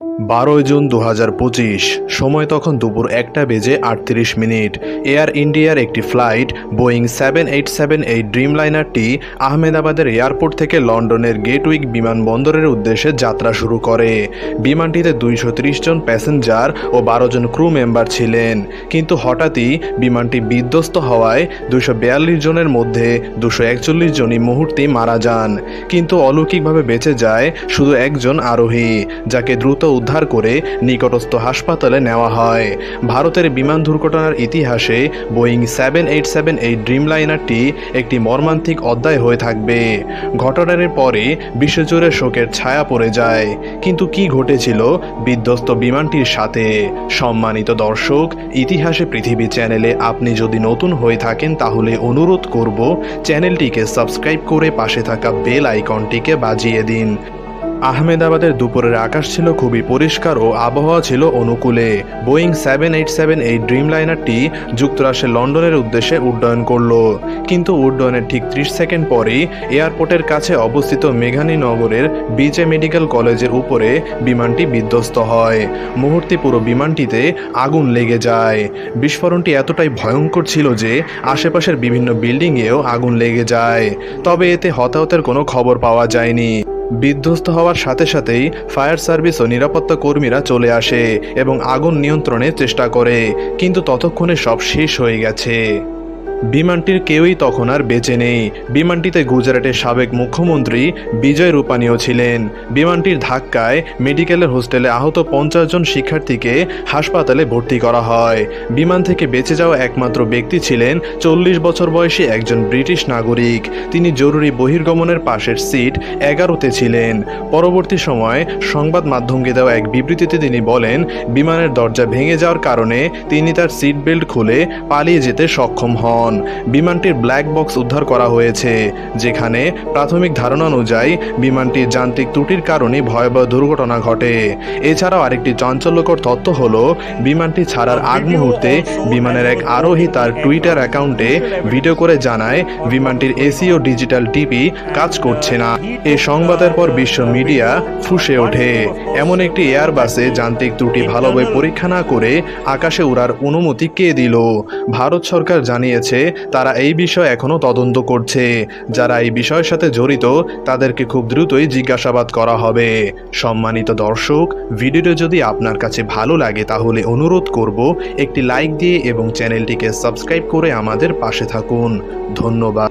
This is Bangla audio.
বারোই জুন দু হাজার পঁচিশ, সময় তখন দুপুর একটা বেজে আটত্রিশ মিনিট। এয়ার ইন্ডিয়ার একটি flight, Boeing seven eight seven এই ড্রিমলাইনারটি আহমেদাবাদের এয়ারপোর্ট থেকে লন্ডনের গেটউইক বিমানবন্দরের উদ্দেশ্যে যাত্রা শুরু করে। বিমানটিতে দুইশো জন প্যাসেঞ্জার ও বারো জন ক্রু মেম্বার ছিলেন। কিন্তু হঠাৎই বিমানটি বিধ্বস্ত হওয়ায় দুশো জনের মধ্যে দুশো একচল্লিশ জনই মুহূর্তেই মারা যান। কিন্তু অলৌকিকভাবে বেঁচে যায় শুধু একজন আরোহী, যাকে দ্রুত উদ্ধার করে নিকটস্থ হাসপাতালে নেওয়া হয়। ভারতের বিমান দুর্ঘটনার ইতিহাসে বোয়িং সেভেন এইট সেভেন এই ড্রিমলাইনারটি একটি মর্মান্তিক অধ্যায় হয়ে থাকবে। ঘটনার পরে বিশ্বজুড়ে শোকের ছায়া পড়ে যায়। কিন্তু কি ঘটেছিল বিধ্বস্ত বিমানটির সাথে? সম্মানিত দর্শক, ইতিহাসে পৃথিবী চ্যানেলে আপনি যদি নতুন হয়ে থাকেন তাহলে অনুরোধ করব চ্যানেলটিকে সাবস্ক্রাইব করে পাশে থাকা বেল আইকনটিকে বাজিয়ে দিন। আহমেদাবাদের দুপুরের আকাশ ছিল খুবই পরিষ্কার ও আবহাওয়া ছিল অনুকূলে। বোয়িং সেভেন এইট সেভেন এই ড্রিম লাইনারটি যুক্তরাষ্ট্রের লন্ডনের উদ্দেশ্যে উড্ডয়ন করল। কিন্তু উড্ডয়নের ঠিক ত্রিশ সেকেন্ড পরেই এয়ারপোর্টের কাছে অবস্থিত মেঘানী নগরের বিজে মেডিকেল কলেজের উপরে বিমানটি বিধ্বস্ত হয়। মুহূর্তে পুরো বিমানটিতে আগুন লেগে যায়। বিস্ফোরণটি এতটাই ভয়ঙ্কর ছিল যে আশেপাশের বিভিন্ন বিল্ডিংয়েও আগুন লেগে যায়। তবে এতে হতাহতের কোনো খবর পাওয়া যায়নি। বিধ্বস্ত হওয়ার সাথে সাথেই ফায়ার সার্ভিস ও নিরাপত্তা কর্মীরা চলে আসে এবং আগুন নিয়ন্ত্রণের চেষ্টা করে, কিন্তু ততক্ষণে সব শেষ হয়ে গেছে। বিমানটির কেউই তখন আর বেঁচে নেই। বিমানটিতে গুজরাটের সাবেক মুখ্যমন্ত্রী বিজয় রূপানীও ছিলেন। বিমানটির ধাক্কায় মেডিকেলের হোস্টেলে আহত পঞ্চাশ জন শিক্ষার্থীকে হাসপাতালে ভর্তি করা হয়। বিমান থেকে বেঁচে যাওয়া একমাত্র ব্যক্তি ছিলেন চল্লিশ বছর বয়সী একজন ব্রিটিশ নাগরিক। তিনি জরুরি বহির্গমনের পাশের সিট এগারোতে ছিলেন। পরবর্তী সময় সংবাদ মাধ্যমকে দেওয়া এক বিবৃতিতে তিনি বলেন, বিমানের দরজা ভেঙে যাওয়ার কারণে তিনি তার সিট বেল্ট খুলে পালিয়ে যেতে সক্ষম হন। বিমানটির ব্ল্যাক বক্স উদ্ধার করা হয়েছে, যেখানে প্রাথমিক ধারণা অনুযায়ী বিমানটির যান্ত্রিক ত্রুটির কারণে ভয়াবহ দুর্ঘটনা ঘটে। এছাড়াও আরেকটি চাঞ্চল্যকর তথ্য হলো, বিমানটি ছাড়ার আগ মুহূর্তে বিমানের এক আরোহী তার টুইটার অ্যাকাউন্টে ভিডিও করে জানায়, বিমানটির এসি ও ডিজিটাল টিপি কাজ করছে না। এই সংবাদের পর বিশ্ব মিডিয়া ফুসে ওঠে। এমন একটি এয়ারবাসে যান্ত্রিক ত্রুটি ভালোভাবে পরীক্ষা না করে আকাশে উড়ার অনুমতি কে দিল? ভারত সরকার জানিয়েছে তারা এই বিষয়ে এখনও তদন্ত করছে। যারা এই বিষয়ের সাথে জড়িত, তাদেরকে খুব দ্রুতই জিজ্ঞাসাবাদ করা হবে। সম্মানিত দর্শক, ভিডিওটি যদি আপনার কাছে ভালো লাগে, তাহলে অনুরোধ করব একটি লাইক দিয়ে এবং চ্যানেলটিকে সাবস্ক্রাইব করে আমাদের পাশে থাকুন। ধন্যবাদ।